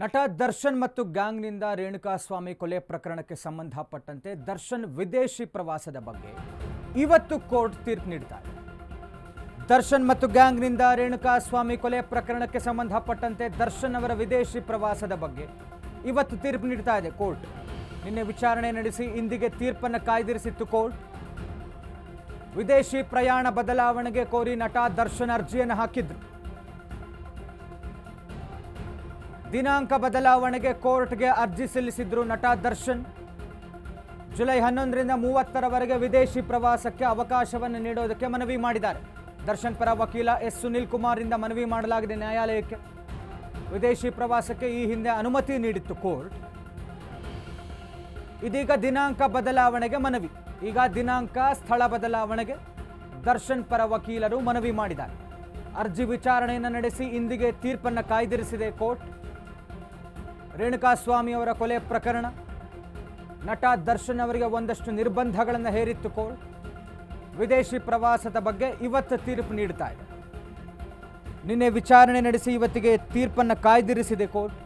ನಟ ದರ್ಶನ್ ಮತ್ತು ಗ್ಯಾಂಗ್ನಿಂದ ರೇಣುಕಾಸ್ವಾಮಿ ಕೊಲೆ ಪ್ರಕರಣಕ್ಕೆ ಸಂಬಂಧಪಟ್ಟಂತೆ ದರ್ಶನ್ ವಿದೇಶಿ ಪ್ರವಾಸದ ಬಗ್ಗೆ ಇವತ್ತು ಕೋರ್ಟ್ ತೀರ್ಪು ನೀಡಿದ್ದಾರೆ ದರ್ಶನ್ ಮತ್ತು ಗ್ಯಾಂಗ್ನಿಂದ ರೇಣುಕಾಸ್ವಾಮಿ ಕೊಲೆ ಪ್ರಕರಣಕ್ಕೆ ಸಂಬಂಧಪಟ್ಟಂತೆ ದರ್ಶನ್ ಅವರ ವಿದೇಶಿ ಪ್ರವಾಸದ ಬಗ್ಗೆ ಇವತ್ತು ತೀರ್ಪು ನೀಡ್ತಾ ಇದೆ ಕೋರ್ಟ್. ನಿನ್ನೆ ವಿಚಾರಣೆ ನಡೆಸಿ ಇಂದಿಗೆ ತೀರ್ಪನ್ನು ಕಾಯ್ದಿರಿಸಿತ್ತು ಕೋರ್ಟ್. ವಿದೇಶಿ ಪ್ರಯಾಣ ಬದಲಾವಣೆಗೆ ಕೋರಿ ನಟ ದರ್ಶನ್ ಅರ್ಜಿಯನ್ನು ಹಾಕಿದ್ರು. ದಿನಾಂಕ ಬದಲಾವಣೆಗೆ ಕೋರ್ಟ್ಗೆ ಅರ್ಜಿ ಸಲ್ಲಿಸಿದ್ರು ನಟ ದರ್ಶನ್. ಜುಲೈ ಹನ್ನೊಂದರಿಂದ ಮೂವತ್ತರವರೆಗೆ ವಿದೇಶಿ ಪ್ರವಾಸಕ್ಕೆ ಅವಕಾಶವನ್ನು ನೀಡೋದಕ್ಕೆ ಮನವಿ ಮಾಡಿದ್ದಾರೆ. ದರ್ಶನ್ ಪರ ವಕೀಲ ಎಸ್ ಸುನಿಲ್ ಇಂದ ಮನವಿ ಮಾಡಲಾಗಿದೆ ನ್ಯಾಯಾಲಯಕ್ಕೆ. ವಿದೇಶಿ ಪ್ರವಾಸಕ್ಕೆ ಈ ಹಿಂದೆ ಅನುಮತಿ ನೀಡಿತ್ತು ಕೋರ್ಟ್. ಇದೀಗ ದಿನಾಂಕ ಬದಲಾವಣೆಗೆ ಮನವಿ. ಈಗ ದಿನಾಂಕ ಸ್ಥಳ ಬದಲಾವಣೆಗೆ ದರ್ಶನ್ ಪರ ವಕೀಲರು ಮನವಿ ಮಾಡಿದ್ದಾರೆ. ಅರ್ಜಿ ವಿಚಾರಣೆಯನ್ನು ನಡೆಸಿ ಇಂದಿಗೆ ತೀರ್ಪನ್ನು ಕಾಯ್ದಿರಿಸಿದೆ ಕೋರ್ಟ್. ರೇಣುಕಾಸ್ವಾಮಿ ಅವರ ಕೊಲೆ ಪ್ರಕರಣ. ನಟ ದರ್ಶನ್ ಅವರಿಗೆ ಒಂದಷ್ಟು ನಿರ್ಬಂಧಗಳನ್ನು ಹೇರಿತ್ತು ಕೋರ್ಟ್ ವಿದೇಶಿ ಪ್ರವಾಸದ ಬಗ್ಗೆ ಇವತ್ತು ತೀರ್ಪು ನೀಡ್ತಾ ಇದೆ. ನಿನ್ನೆ ವಿಚಾರಣೆ ನಡೆಸಿ ಇವತ್ತಿಗೆ ತೀರ್ಪನ್ನು ಕಾಯ್ದಿರಿಸಿದೆ ಕೋರ್ಟ್.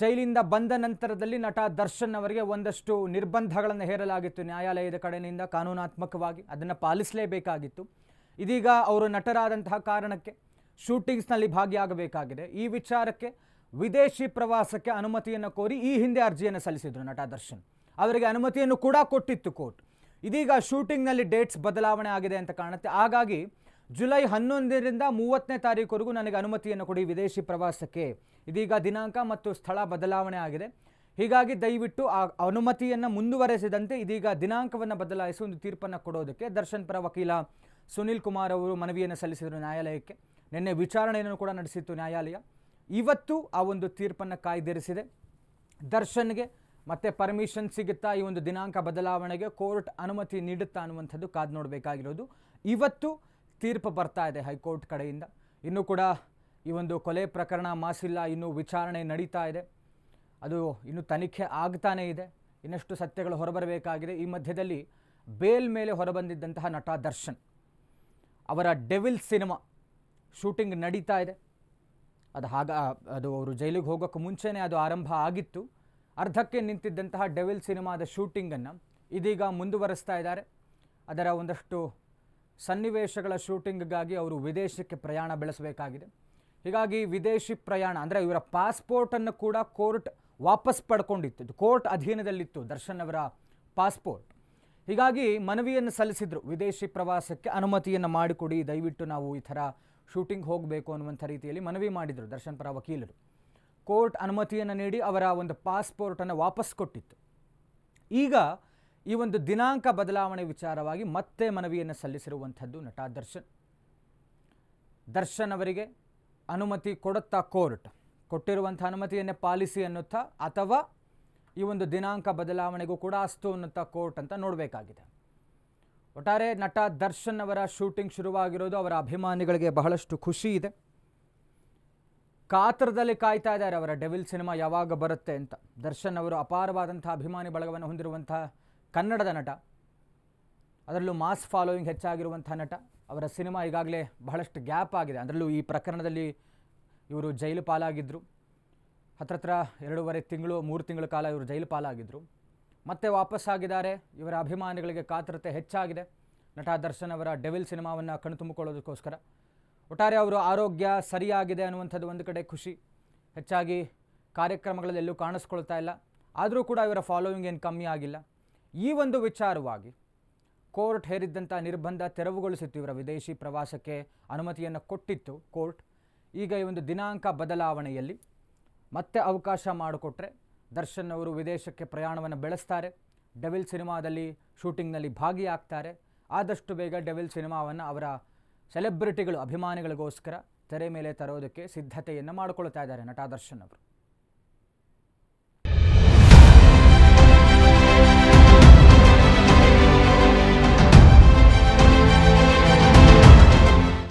ಜೈಲಿಂದ ಬಂದ ನಂತರದಲ್ಲಿ ನಟ ದರ್ಶನ್ ಅವರಿಗೆ ಒಂದಷ್ಟು ನಿರ್ಬಂಧಗಳನ್ನು ಹೇರಲಾಗಿತ್ತು. ನ್ಯಾಯಾಲಯದ ಕಡೆಯಿಂದ ಕಾನೂನಾತ್ಮಕವಾಗಿ ಅದನ್ನು ಪಾಲಿಸಲೇಬೇಕಾಗಿತ್ತು. ಇದೀಗ ಅವರು ನಟರಾದಂತಹ ಕಾರಣಕ್ಕೆ ಶೂಟಿಂಗ್ಸ್ನಲ್ಲಿ ಭಾಗಿಯಾಗಬೇಕಾಗಿದೆ. ಈ ವಿಚಾರಕ್ಕೆ ವಿದೇಶಿ ಪ್ರವಾಸಕ್ಕೆ ಅನುಮತಿಯನ್ನು ಕೋರಿ ಈ ಹಿಂದೆ ಅರ್ಜಿಯನ್ನು ಸಲ್ಲಿಸಿದರು ನಟ ದರ್ಶನ್. ಅವರಿಗೆ ಅನುಮತಿಯನ್ನು ಕೂಡ ಕೊಟ್ಟಿತ್ತು ಕೋರ್ಟ್. ಇದೀಗ ಶೂಟಿಂಗ್ನಲ್ಲಿ ಡೇಟ್ಸ್ ಬದಲಾವಣೆ ಆಗಿದೆ ಅಂತ ಕಾಣುತ್ತೆ. ಹಾಗಾಗಿ ಜುಲೈ ಹನ್ನೊಂದರಿಂದ ಮೂವತ್ತನೇ ತಾರೀಕುವರೆಗೂ ನನಗೆ ಅನುಮತಿಯನ್ನು ಕೊಡಿ ವಿದೇಶಿ ಪ್ರವಾಸಕ್ಕೆ. ಇದೀಗ ದಿನಾಂಕ ಮತ್ತು ಸ್ಥಳ ಬದಲಾವಣೆ ಆಗಿದೆ. ಹೀಗಾಗಿ ದಯವಿಟ್ಟು ಆ ಅನುಮತಿಯನ್ನು ಮುಂದುವರೆಸಿದಂತೆ ಇದೀಗ ದಿನಾಂಕವನ್ನು ಬದಲಾಯಿಸಿ ಒಂದು ತೀರ್ಪನ್ನು ಕೊಡೋದಕ್ಕೆ ದರ್ಶನ್ ಪರ ವಕೀಲ ಸುನಿಲ್ ಕುಮಾರ್ ಅವರು ಮನವಿಯನ್ನು ಸಲ್ಲಿಸಿದರು ನ್ಯಾಯಾಲಯಕ್ಕೆ. ನಿನ್ನೆ ವಿಚಾರಣೆಯನ್ನು ಕೂಡ ನಡೆಸಿತ್ತು ನ್ಯಾಯಾಲಯ. ಇವತ್ತು ಆ ಒಂದು ತೀರ್ಪನ್ನು ಕಾಯ್ದಿರಿಸಿದೆ. ದರ್ಶನ್ಗೆ ಮತ್ತೆ ಪರ್ಮಿಷನ್ ಸಿಗುತ್ತಾ ಈ ಒಂದು ದಿನಾಂಕ ಬದಲಾವಣೆಗೆ ಕೋರ್ಟ್ ಅನುಮತಿ ನೀಡುತ್ತಾ ಅನ್ನುವಂಥದ್ದು ಕಾದು ನೋಡಬೇಕಾಗಿರೋದು. ಇವತ್ತು ತೀರ್ಪು ಬರ್ತಾ ಇದೆ ಹೈಕೋರ್ಟ್ ಕಡೆಯಿಂದ. ಇನ್ನೂ ಕೂಡ ಈ ಒಂದು ಕೊಲೆ ಪ್ರಕರಣ ಮಾಸಿಲ್ಲ, ಇನ್ನೂ ವಿಚಾರಣೆ ನಡೀತಾ ಇದೆ. ಅದು ಇನ್ನು ತನಿಖೆ ಆಗ್ತಾನೇ ಇದೆ. ಇನ್ನಷ್ಟು ಸತ್ಯಗಳು ಹೊರಬರಬೇಕಾಗಿದೆ. ಈ ಮಧ್ಯದಲ್ಲಿ ಬೇಲ್ ಮೇಲೆ ಹೊರಬಂದಿದ್ದಂತಹ ನಟ ದರ್ಶನ್. ಅವರ ಡೆವಿಲ್ ಸಿನಿಮಾ ಶೂಟಿಂಗ್ ನಡೀತಾ ಇದೆ. ಅದು ಹಾಗ, ಅದು ಅವರು ಜೈಲಿಗೆ ಹೋಗೋಕ್ಕೆ ಮುಂಚೆನೇ ಅದು ಆರಂಭ ಆಗಿತ್ತು. ಅರ್ಧಕ್ಕೆ ನಿಂತಿದ್ದಂತಹ ಡೆವಿಲ್ ಸಿನಿಮಾದ ಶೂಟಿಂಗನ್ನು ಇದೀಗ ಮುಂದುವರಿಸ್ತಾ ಇದ್ದಾರೆ. ಅದರ ಒಂದಷ್ಟು ಸನ್ನಿವೇಶಗಳ ಶೂಟಿಂಗ್ಗಾಗಿ ಅವರು ವಿದೇಶಕ್ಕೆ ಪ್ರಯಾಣ ಬೆಳೆಸಬೇಕಾಗಿದೆ. ಹೀಗಾಗಿ ವಿದೇಶಿ ಪ್ರಯಾಣ ಅಂದರೆ ಇವರ ಪಾಸ್ಪೋರ್ಟನ್ನು ಕೂಡ ಕೋರ್ಟ್ ವಾಪಸ್ ಪಡ್ಕೊಂಡಿತ್ತು. ಕೋರ್ಟ್ ಅಧೀನದಲ್ಲಿತ್ತು ದರ್ಶನ್ ಅವರ ಪಾಸ್ಪೋರ್ಟ್. ಹೀಗಾಗಿ ಮನವಿಯನ್ನು ಸಲ್ಲಿಸಿದರು. ವಿದೇಶಿ ಪ್ರವಾಸಕ್ಕೆ ಅನುಮತಿಯನ್ನು ಮಾಡಿಕೊಡಿ, ದಯವಿಟ್ಟು ನಾವು ಈ ಥರ ಶೂಟಿಂಗ್ ಹೋಗಬೇಕು ಅನ್ನುವಂಥ ರೀತಿಯಲ್ಲಿ ಮನವಿ ಮಾಡಿದರು ದರ್ಶನ್ ಪರ ವಕೀಲರು. ಕೋರ್ಟ್ ಅನುಮತಿಯನ್ನು ನೀಡಿ ಅವರ ಒಂದು ಪಾಸ್ಪೋರ್ಟನ್ನು ವಾಪಸ್ ಕೊಟ್ಟಿತ್ತು. ಈಗ ಈ ಒಂದು ದಿನಾಂಕ ಬದಲಾವಣೆ ವಿಚಾರವಾಗಿ ಮತ್ತೆ ಮನವಿಯನ್ನು ಸಲ್ಲಿಸಿರುವಂಥದ್ದು ನಟ ದರ್ಶನ್. ದರ್ಶನ್ ಅವರಿಗೆ ಅನುಮತಿ ಕೊಡುತ್ತಾ ಕೋರ್ಟ್. ಕೊಟ್ಟಿರುವಂಥ ಅನುಮತಿಯನ್ನೇ ಪಾಲಿಸಿ ಅನ್ನುತ್ತಾ ಅಥವಾ ಈ ಒಂದು ದಿನಾಂಕ ಬದಲಾವಣೆಗೂ ಕೂಡ ಅಸ್ತು ಅನ್ನುತ್ತಾ ಕೋರ್ಟ್ ಅಂತ ನೋಡಬೇಕಾಗಿದೆ. ಒಟ್ಟಾರೆ ನಟ ದರ್ಶನ್ ಅವರ ಶೂಟಿಂಗ್ ಶುರುವಾಗಿರೋದು ಅವರ ಅಭಿಮಾನಿಗಳಿಗೆ ಬಹಳಷ್ಟು ಖುಷಿ ಇದೆ. ಕಾತರದಲ್ಲಿ ಕಾಯ್ತಾ ಇದ್ದಾರೆ ಅವರ ಡೆವಿಲ್ ಸಿನಿಮಾ ಯಾವಾಗ ಬರುತ್ತೆ ಅಂತ. ದರ್ಶನ್ ಅವರು ಅಪಾರವಾದಂಥ ಅಭಿಮಾನಿ ಬಳಗವನ್ನು ಹೊಂದಿರುವಂಥ ಕನ್ನಡದ ನಟ. ಅದರಲ್ಲೂ ಮಾಸ್ ಫಾಲೋಯಿಂಗ್ ಹೆಚ್ಚಾಗಿರುವಂಥ ನಟ. ಅವರ ಸಿನಿಮಾ ಈಗಾಗಲೇ ಬಹಳಷ್ಟು ಗ್ಯಾಪ್ ಆಗಿದೆ. ಅದರಲ್ಲೂ ಈ ಪ್ರಕರಣದಲ್ಲಿ ಇವರು ಜೈಲು ಪಾಲಾಗಿದ್ದರು ಹತ್ರ ಹತ್ರ ಎರಡೂವರೆ ತಿಂಗಳು, ಮೂರು ತಿಂಗಳ ಕಾಲ ಇವರು ಜೈಲು ಪಾಲಾಗಿದ್ದರು ಮತ್ತೆ ವಾಪಸ್ಸಾಗಿದ್ದಾರೆ. ಇವರ ಅಭಿಮಾನಿಗಳಿಗೆ ಕಾತರತೆ ಹೆಚ್ಚಾಗಿದೆ. ನಟ ದರ್ಶನ್ ಅವರ ಡೆವಿಲ್ ಸಿನಿಮಾವನ್ನು ಕಣ್ತುಂಬಿಕೊಳ್ಳೋದಕ್ಕೋಸ್ಕರ ಒಟ್ಟಾರೆ ಅವರು ಆರೋಗ್ಯ ಸರಿಯಾಗಿದೆ ಅನ್ನುವಂಥದ್ದು ಒಂದು ಕಡೆ ಖುಷಿ. ಹೆಚ್ಚಾಗಿ ಕಾರ್ಯಕ್ರಮಗಳಲ್ಲಿ ಎಲ್ಲೂ ಕಾಣಿಸ್ಕೊಳ್ತಾ ಇಲ್ಲ. ಆದರೂ ಕೂಡ ಇವರ ಫಾಲೋವಿಂಗ್ ಏನು ಕಮ್ಮಿ ಆಗಿಲ್ಲ. ಈ ಒಂದು ವಿಚಾರವಾಗಿ ಕೋರ್ಟ್ ಹೇರಿದ್ದಂಥ ನಿರ್ಬಂಧ ತೆರವುಗೊಳಿಸಿತ್ತು ಇವರ ವಿದೇಶಿ ಪ್ರವಾಸಕ್ಕೆ ಅನುಮತಿಯನ್ನು ಕೊಟ್ಟಿತ್ತು ಕೋರ್ಟ್. ಈಗ ಈ ಒಂದು ದಿನಾಂಕ ಬದಲಾವಣೆಯಲ್ಲಿ ಮತ್ತೆ ಅವಕಾಶ ಮಾಡಿಕೊಟ್ರೆ ದರ್ಶನ್ ಅವರು ವಿದೇಶಕ್ಕೆ ಪ್ರಯಾಣವನ್ನು ಬೆಳೆಸ್ತಾರೆ. ಡೆವಿಲ್ ಸಿನಿಮಾದಲ್ಲಿ ಶೂಟಿಂಗ್ನಲ್ಲಿ ಭಾಗಿಯಾಗ್ತಾರೆ. ಆದಷ್ಟು ಬೇಗ ಡೆವಿಲ್ ಸಿನಿಮಾವನ್ನು ಅವರ ಸೆಲೆಬ್ರಿಟಿಗಳು, ಅಭಿಮಾನಿಗಳಿಗೋಸ್ಕರ ತೆರೆ ಮೇಲೆ ತರೋದಕ್ಕೆ ಸಿದ್ಧತೆಯನ್ನು ಮಾಡಿಕೊಳ್ತಾ ಇದ್ದಾರೆ ನಟ ದರ್ಶನ್ ಅವರು.